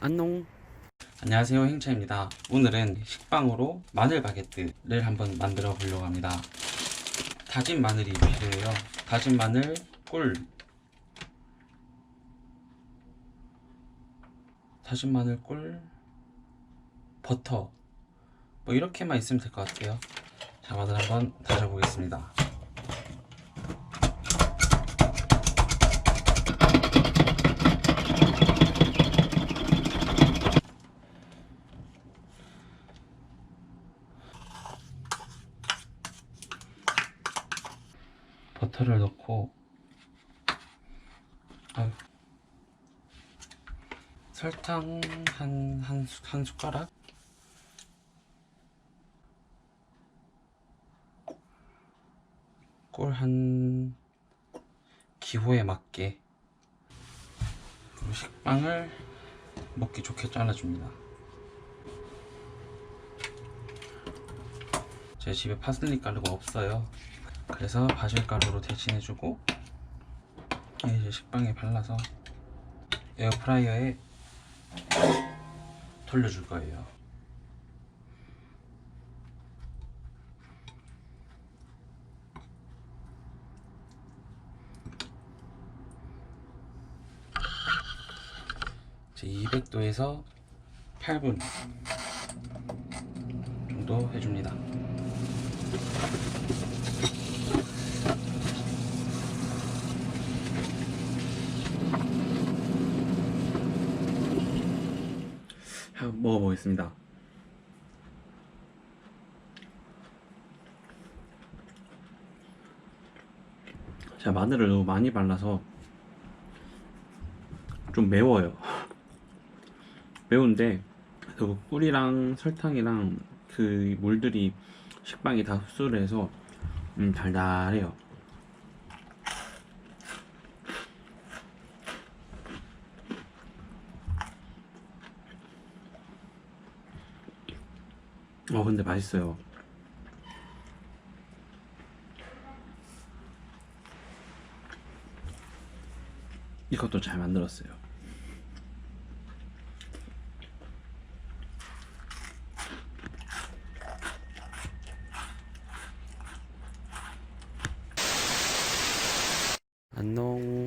안녕. 안녕하세요 행차입니다. 오늘은 식빵으로 마늘 바게트를 한번 만들어 보려고 합니다. 다진 마늘이 필요해요. 다진 마늘 꿀. 다진 마늘 꿀. 버터. 뭐 이렇게만 있으면 될 것 같아요. 자 마늘 한번 다져 보겠습니다 버터를 넣고. 아유. 설탕 한, 한, 수- 한 숟가락? 꿀 한 기호에 맞게. 그리고 식빵을 먹기 좋게 잘라줍니다. 제 집에 파슬리 가루가 없어요 그래서 바질가루로 대신해주고 이제 식빵에 발라서 에어프라이어에 돌려줄 거예요. 이제 200도에서 8분 정도 해줍니다. 한번 먹어보겠습니다. 제가 마늘을 너무 많이 발라서 좀 매워요. 매운데 그 꿀이랑 설탕이랑 그 물들이 식빵이 다 흡수를 해서 음, 달달해요. 어 근데 맛있어요. 이것도 잘 만들었어요. 안녕.